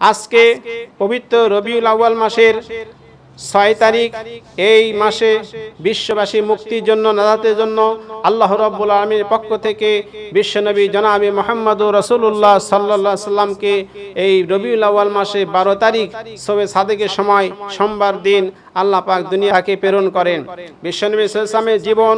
আজকে পবিত্র রবিউল আউয়াল মাসের ছয় তারিখ এই মাসে বিশ্ববাসী মুক্তির জন্য নাজাতের জন্য আল্লাহ রব্বুল আলমীর পক্ষ থেকে বিশ্বনবী জনাবি মোহাম্মদ রসুল্লাহ সাল্লাহ সাল্লামকে এই রবিউল আউয়াল মাসে বারো তারিখ সবে সাদেকের সময় সোমবার দিন আল্লাহ পাক দুনিয়াকে প্রেরণ করেন। বিশ্বনবী ইসলামের জীবন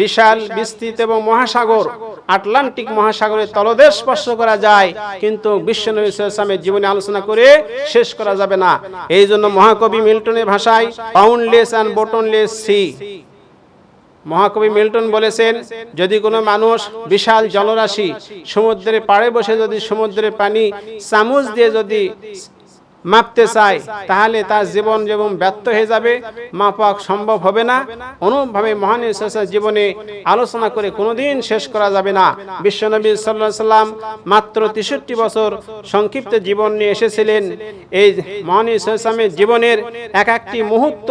বিশাল বিস্তৃত এবং মহাসাগর। আটলান্টিক মহাসাগরের তলদেশ স্পর্শ করা যায়। কিন্তু বিশ্বনবী ইসলামের জীবনে আলোচনা করে শেষ করা যাবে না। এই জন্য মহাকবি মিল্টনের ভাষায় বাউন্ডলেস অ্যান্ড বটনলেস সি মহাকবি মিল্টন বলেছেন, যদি কোনো মানুষ বিশাল জলরাশি সমুদ্রের পাড়ে বসে যদি সমুদ্রের পানি চামচ দিয়ে যদি মাপতে চায় তাহলে তার জীবন যেমন ব্যর্থ হয়ে যাবে মাপক সম্ভব হবে না। অনুভাবে মহান জীবনে আলোচনা করে কোনোদিন শেষ করা যাবে না। বিশ্বনবী সাল্লাহ সাল্লাম মাত্র তেষট্টি বছর সংক্ষিপ্ত জীবন নিয়ে এসেছিলেন। এই মহান ইসলামের জীবনের এক একটি মুহূর্ত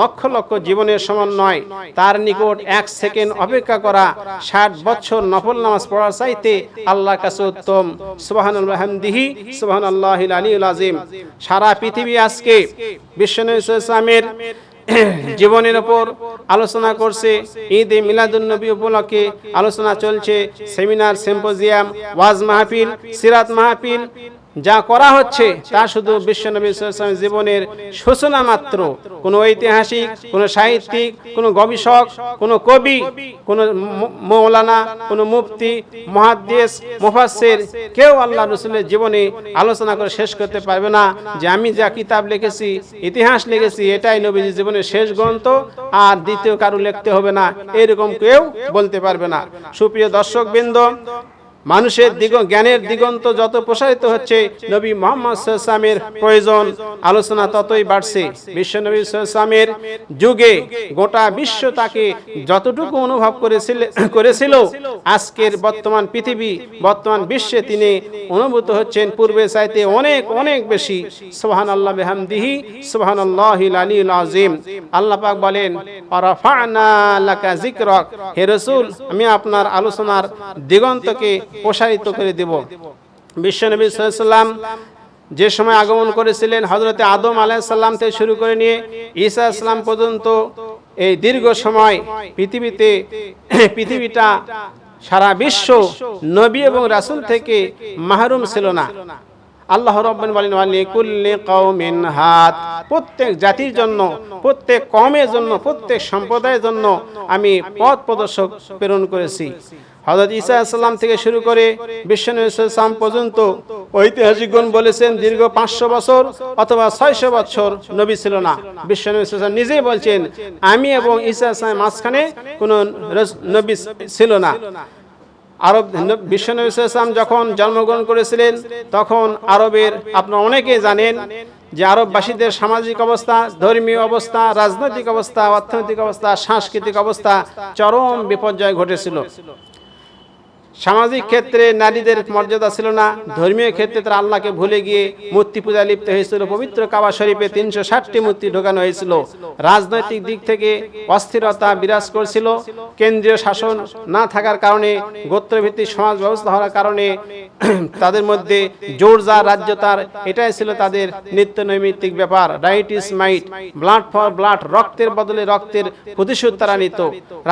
লক্ষ লক্ষ জীবনের সমান নয়। তার নিকট এক সেকেন্ড অপেক্ষা করা ষাট বছর নফল নামাজ পড়ার চাইতে আল্লাহ কাছে উত্তম সুবাহানদিহি সুবাহান আল্লাহ আলী আজিম সারা পৃথিবী আজকে বিশ্বনবী ইসলামের জীবনের ওপর আলোচনা করছে। ঈদ এ মিলাদুলনবী উপলক্ষে আলোচনা চলছে। সেমিনার, সিম্পোজিয়াম, ওয়াজ মাহফিল, সিরাত মাহফিল যা করা হচ্ছে, তা শুধু বিশ্বনবী সাল্লাল্লাহু জীবনের সূচনা মাত্র। কোনো ঐতিহাসিক, কোনো সাহিত্যিক, কোনো গবেষক, কোনো কবি, কোনো মৌলানা, কোনো মুফতি মহাদ্দেশ মুফাসসির, কেউ আল্লাহ রসুলের জীবনে আলোচনা করে শেষ করতে পারবে না যে আমি যা কিতাব লিখেছি, ইতিহাস লিখেছি, এটাই নবীজির জীবনের শেষ গ্রন্থ আর দ্বিতীয় কারও লিখতে হবে না। এরকম কেউ বলতে পারবে না। সুপ্রিয় দর্শক বৃন্দ মানুষের দিগ জ্ঞানের দিগন্ত যত প্রসারিত হচ্ছে, নবী মোহাম্মদ সাল্লামের প্রয়োজন, আলোচনা ততই বাড়ছে। বিশ্ব নবী সাল্লামের যুগে গোটা বিশ্ব তাকে যতটুকু অনুভব করেছিল করেছিল, আজকের বর্তমান পৃথিবী, বর্তমান বিশ্বে তিনি অনুভূত হচ্ছেন পূর্বে চাইতে অনেক অনেক বেশি। সুবহান আল্লাহ বেহামদিহি সুবহান আল্লাহ আলীল আজিম আল্লাহ পাক বলেন হে রাসূল, আমি আপনার আলোচনার দিগন্তকে প্রসারিত করে দেব। বিশ্বনবী সাল্লাম যে সময় আগমন করেছিলেন হজরতে আদম আলাইসাল্লাম থেকে শুরু করে নিয়ে ঈসা ইসলাম পর্যন্ত এই দীর্ঘ সময় পৃথিবীতে পৃথিবীটা সারা বিশ্ব নবী এবং রাসূল থেকে মাহরুম ছিল না। আল্লাহ রব্বান বলেন ওয়ালিকুল্লি কওমিন হাত। প্রত্যেক জাতির জন্য প্রত্যেক কমের জন্য প্রত্যেক সম্প্রদায়ের জন্য আমি পথ প্রদর্শক প্রেরণ করেছি। হযরত ঈসা আসসালাম থেকে শুরু করে বিশ্বনবী সাল্লাম পর্যন্ত ঐতিহাসিকগণ বলেছেন দীর্ঘ পাঁচশো বছর অথবা ছয়শো বছর নবী ছিল না। বিশ্বনবী সাল্লাম নিজেই বলছেন, আমি এবং ঈসা আসলামের মাঝখানে কোনো নবী ছিল না। আরব বিশ্বনবী ইসলাম যখন জন্মগ্রহণ করেছিলেন, তখন আরবের আপনারা অনেকেই জানেন যে আরববাসীদের সামাজিক অবস্থা, ধর্মীয় অবস্থা, রাজনৈতিক অবস্থা, অর্থনৈতিক অবস্থা, সাংস্কৃতিক অবস্থা চরম বিপর্যয় ঘটেছিল। সামাজিক ক্ষেত্রে নারীদের মর্যাদা ছিল না। ধর্মীয় ক্ষেত্রে তারা আল্লাহকে ভুলে গিয়ে মূর্তি পূজা লিপ্ত হয়েছিল। পবিত্র কাবা শরীফে তিনশো ষাটটি মূর্তি ঢোকানো হয়েছিল। রাজনৈতিক দিক থেকে অস্থিরতা বিরাজ করছিল। কেন্দ্রীয় শাসন না থাকার কারণে, গোত্রভিত্তিক সমাজ ব্যবস্থা হওয়ার কারণে তাদের মধ্যে জোর যা রাজ্য তার, এটাই ছিল তাদের নিত্য নৈমিত্তিক ব্যাপার। Is might, blood for blood, রক্তের বদলে রক্তের প্রতিশোধ তারা নিত।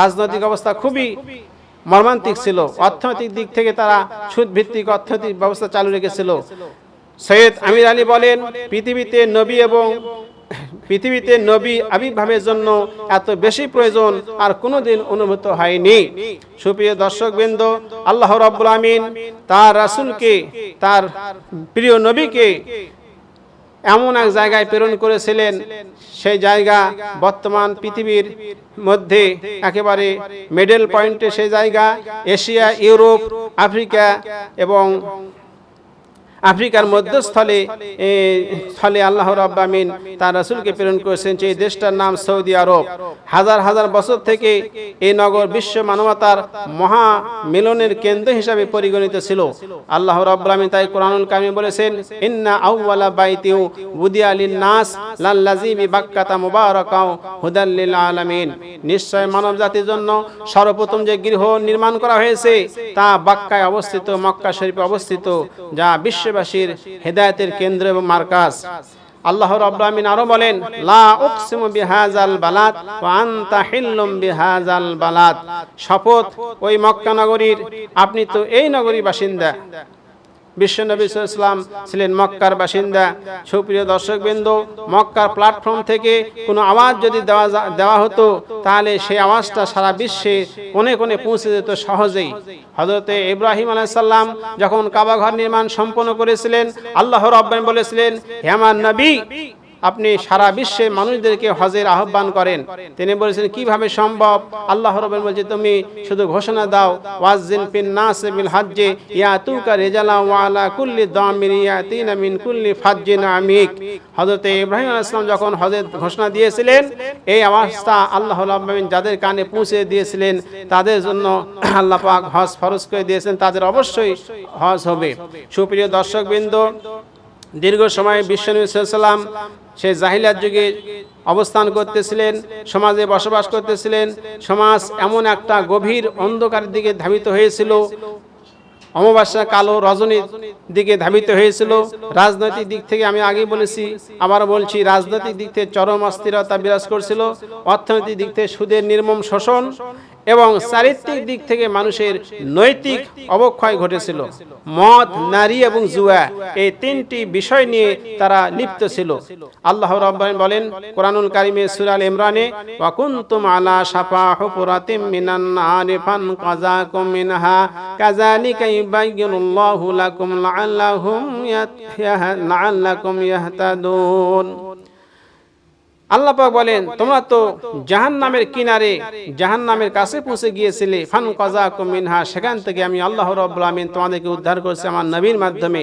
রাজনৈতিক অবস্থা খুবই মর্মান্তিক ছিল। অর্থনৈতিক দিক থেকে তারা সুদ ভিত্তিক অর্থনৈতিক ব্যবস্থা চালু রেখেছিল। সৈয়দ আমির আলী বলেন, পৃথিবীতে নবী এবং পৃথিবীতে নবী আবির্ভাবের জন্য এত বেশি প্রয়োজন আর কোনোদিন অনুভূত হয়নি। সুপ্রিয় দর্শকবৃন্দ, আল্লাহ রাব্বুল আমিন তার রাসূলকে, তার প্রিয় নবীকে এমন এক জায়গায় প্রেরণ করেছিলেন, সেই জায়গা বর্তমান পৃথিবীর মধ্যে একেবারে মিডল পয়েন্টে সেই জায়গা এশিয়া, ইউরোপ, আফ্রিকা এবং আফ্রিকার মধ্যস্থলে স্থলে আল্লাহ রাব্বামিন তার রাসূলকে প্রেরণ করেছেন সেই দেশটার নাম সৌদি আরব। হাজার হাজার বছর থেকে এই নগর বিশ্ব মানবতার মহা মিলনের কেন্দ্র হিসাবে পরিগণিত ছিল। আল্লাহ রাব্বুল তাই কোরআনুল কামি বলেছেন, ইন্না আউওয়ালা বাইতিউ বুদিয়া লিন নাস লাল্লাযী বিবাক্কাতা মুবারাকাও হুদাল লিল আলামিন নিশ্চয় মানব জাতির জন্য সর্বপ্রথম যে গৃহ নির্মাণ করা হয়েছে, তা বাক্কায় অবস্থিত, মক্কা শরীফে অবস্থিত, যা বিশ্ব বিশ্ববাসীর হেদায়তের কেন্দ্র এবং মার্কাজ। আল্লাহ আব্রাহিন আরও বলেন, লা বিহাজাল বিহাজাল শপথ ওই মক্কা নগরীর। আপনি তো এই নগরী বাসিন্দা। বিশ্বনবী ইসলাম ছিলেন মক্কার বাসিন্দা। সুপ্রিয় দর্শকবৃন্দ, মক্কার প্ল্যাটফর্ম থেকে কোনো আওয়াজ যদি দেওয়া দেওয়া হতো, তাহলে সেই আওয়াজটা সারা বিশ্বে কোনে কোনে পৌঁছে যেত সহজেই। হজরতে ইব্রাহিম আলাইসাল্লাম যখন কাবাঘর নির্মাণ সম্পন্ন করেছিলেন আল্লাহর রব্বান বলেছিলেন হেমান নবী আপনি সারা বিশ্বে মানুষদেরকে হজের আহ্বান করেন। তিনি বলেছেন, কীভাবে সম্ভব? আল্লাহ রবেন বলছে, তুমি শুধু ঘোষণা দাও ওয়াজিন পিন নাস হজ্জে, ইয়াতুকা রিজালা ওয়ালা কুল্লি দামির ইয়াতিনা মিন কুল্লি ফাজ্জিন আমিক। হযরতে ইব্রাহিম আলাইহিস যখন হজের ঘোষণা দিয়েছিলেন, এই আওয়াজটা আল্লাহ রাব্বুল যাদের কানে পৌঁছে দিয়েছিলেন, তাদের জন্য আল্লাহ পাক হজ ফরজ করে দিয়েছেন, তাদের অবশ্যই হজ হবে। সুপ্রিয় দর্শকবৃন্দ, দীর্ঘ সময় বিশ্বনবী সাল্লাম সে জাহিলার যুগে অবস্থান করতেছিলেন, সমাজে বসবাস করতেছিলেন। সমাজ এমন একটা গভীর অন্ধকারের দিকে ধাবিত হয়েছিল। অমাবস্যা কালো রজনীর দিকে ধাবিত হয়েছিল। রাজনৈতিক দিক থেকে আমি আগে বলেছি, আবার বলছি, রাজনৈতিক দিক থেকে চরম অস্থিরতা বিরাজ করছিল। অর্থনৈতিক দিক থেকে সুদের নির্মম শোষণ এবং চারিত্রিক দিক থেকে মানুষের নৈতিক অবক্ষয় ঘটেছিল। মদ, নারী এবং জুয়া এই তিনটি বিষয় নিয়ে তারা লিপ্ত ছিল। আল্লাহ রাব্বানি বলেন, কোরআনুল কারিমে সুরাল ইমরানে ওয়া কুনতুম আলা শাফা হুফরাতিম মিনান নারি ফান কাযাকুম মিনহা, কাযালিকা ইউবাইয়িনুল্লাহু লাকুম লাআল্লাহুম ইয়াহতাদুন। আল্লাহ পাক বলেন, তোমরা তো জাহান্নামের কিনারে, জাহান্নামের কাছে পৌঁছে গিয়েছিলে। ফান কাজা মিনহা, সেখান থেকে আমি আল্লাহ রাব্বুল আমিন তোমাদেরকে উদ্ধার করেছি আমার নবীর মাধ্যমে।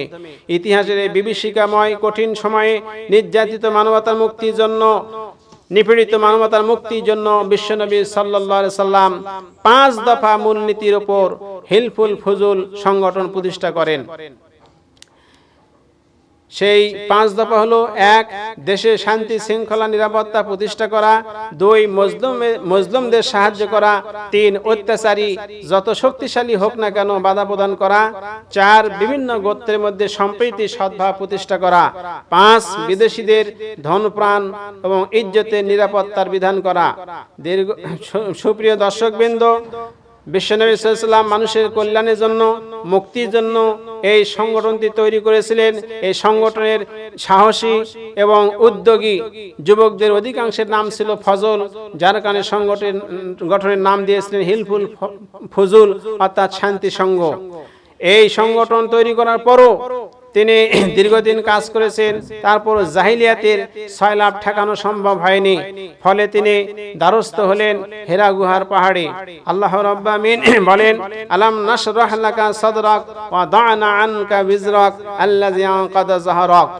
ইতিহাসের এই বিভীষিকাময় কঠিন সময়ে নির্যাতিত মানবতার মুক্তির জন্য, নিপীড়িত মানবতার মুক্তির জন্য বিশ্বনবী আলাইহি সাল্লাম পাঁচ দফা মূলনীতির ওপর হিলফুল ফজুল সংগঠন প্রতিষ্ঠা করেন। সেই পাঁচ দফা হলো এক, দেশে শান্তি, শৃঙ্খলা, নিরাপত্তা প্রতিষ্ঠা করা। দুই, মজলুম মজলুমদের সাহায্য করা। তিন, অত্যাচারী যত শক্তিশালী হোক না কেন বাধা প্রদান করা। চার, বিভিন্ন গোত্রের মধ্যে সম্প্রীতি, সদ্ভাব প্রতিষ্ঠা করা। পাঁচ, বিদেশিদের ধনপ্রাণ এবং ইজ্জতের নিরাপত্তার বিধান করা। দীর্ঘ সুপ্রিয় দর্শকবৃন্দ বিশ্বনবী সাল্লাম মানুষের কল্যাণের জন্য, মুক্তির জন্য এই সংগঠনটি তৈরি করেছিলেন। এই সংগঠনের সাহসী এবং উদ্যোগী যুবকদের অধিকাংশের নাম ছিল ফজল, যার কারণে সংগঠন, গঠনের নাম দিয়েছিলেন হিলফুল ফজুল, অর্থাৎ শান্তি সংঘ। এই সংগঠন তৈরি করার পরও তিনি দীর্ঘদিন কাজ করেছেন, তারপর জাহিলিয়াতের ছয় লাভ ঠেকানো সম্ভব হয়নি। ফলে তিনি দ্বারস্থ হলেন হেরা গুহার পাহাড়ে। আল্লাহ রব্বামিন বলেন, আলাম নাশরাহ লাকা সাদরাক ওয়া দানা আনকা বিজরাক আল্লাযী আনকাদা যাহরাক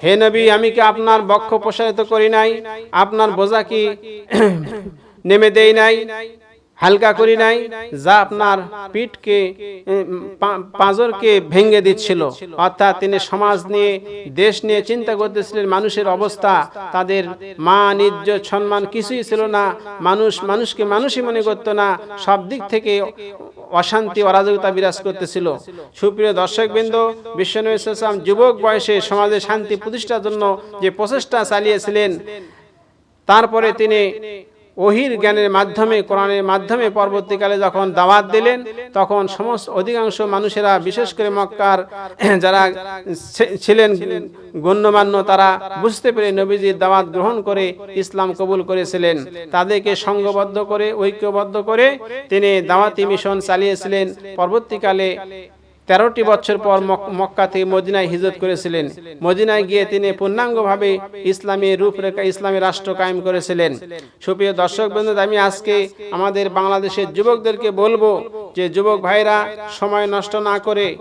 হে নবী, আমি কি আপনার বক্ষ প্রসারিত করি নাই? আপনার বোঝা কি নেমে দেই নাই? হালকা করি নাই, যা আপনার পিঠকে পাঁজরকে ভেঙে দিচ্ছিল। অর্থাৎ তিনি সমাজ নিয়ে, দেশ নিয়ে চিন্তা করতেছিলেন, মানুষের অবস্থা, তাদের মান, ইজ্জত, সম্মান কিছুই ছিল না। মানুষ, মানুষকে মানুষই মনে করতো না, সব দিক থেকে অশান্তি, অরাজকতা বিরাজ করতেছিল। সুপ্রিয় দর্শকবৃন্দ, বিশ্বনবী ইসলাম যুবক বয়সে সমাজে শান্তি প্রতিষ্ঠার জন্য যে প্রচেষ্টা চালিয়েছিলেন, তারপরে তিনি ওহির জ্ঞানের মাধ্যমে, কোরআনের মাধ্যমে পরবর্তীকালে যখন দাওয়াত দিলেন, তখন সমস্ত অধিকাংশ মানুষেরা, বিশেষ করে মক্কার যারা ছিলেন, গণ্যমান্য, তারা বুঝতে পেরে নবীজির দাওয়াত গ্রহণ করে ইসলাম কবুল করেছিলেন। তাদেরকে সংঘবদ্ধ করে, ঐক্যবদ্ধ করে তিনি দাওয়াতি মিশন চালিয়েছিলেন। পরবর্তীকালে তেরোটি বছর পর মক- মক্কা থেকে মদিনায় হিজরত করেছিলেন। মদিনায় গিয়ে তিনি পূর্ণাঙ্গভাবে ইসলামী রূপরেখা, ইসলামী রাষ্ট্র কায়েম করেছিলেন। সুপ্রিয় দর্শক বন্ধু, আমি আজকে আমাদের বাংলাদেশের যুবকদেরকে বলব যে, যুবক ভাইরা, সময় নষ্ট না করে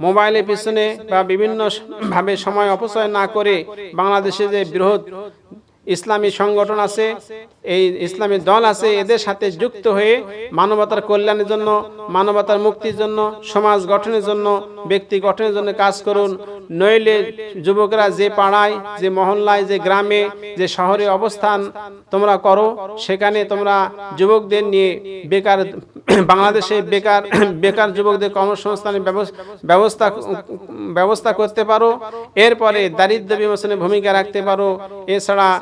মোবাইলের পিছনে বা বিভিন্ন ভাবে সময় অপচয় না করে বাংলাদেশে যে বৃহৎ ইসলামী সংগঠন আছে, এই ইসলামী দল আছে, এদের সাথে যুক্ত হয়ে মানবতার কল্যাণের জন্য, মানবতার মুক্তির জন্য, সমাজ গঠনের জন্য, ব্যক্তি গঠনের জন্য কাজ করুন। নইলে যুবকরা যে পাড়ায়, যে মহল্লায়, যে গ্রামে, যে শহরে অবস্থান তোমরা করো, সেখানে তোমরা যুবকদের নিয়ে বেকার বাংলাদেশে বেকার বেকার যুবকদের কর্মসংস্থানের ব্যবস- ব্যবস্থা ব্যবস্থা করতে পারো। এরপরে দারিদ্র বিমোচনে ভূমিকা রাখতে পারো। এছাড়া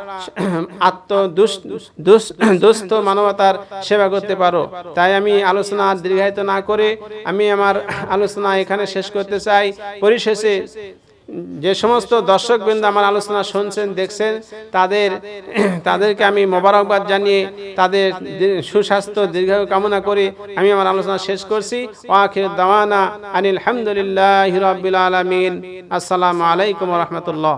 আত্ম দুস- দুস- দুস্থ মানবতার সেবা করতে পারো। তাই আমি আলোচনা দীর্ঘায়িত না করে আমি আমার আলোচনা এখানে শেষ করতে চাই। পরিশেষে যে সমস্ত দর্শকবৃন্দ আমার আলোচনা শুনছেন, দেখছেন, তাদের, তাদেরকে আমি মোবারকবাদ জানিয়ে তাদের সুস্বাস্থ্য, দীর্ঘ কামনা করে আমি আমার আলোচনা শেষ করছি। ওয়াখির দাওয়ানা আনিল হামদুলিল্লাহ হিরবিল আলমিন। আসসালামু আলাইকুম রহমতুল্লাহ।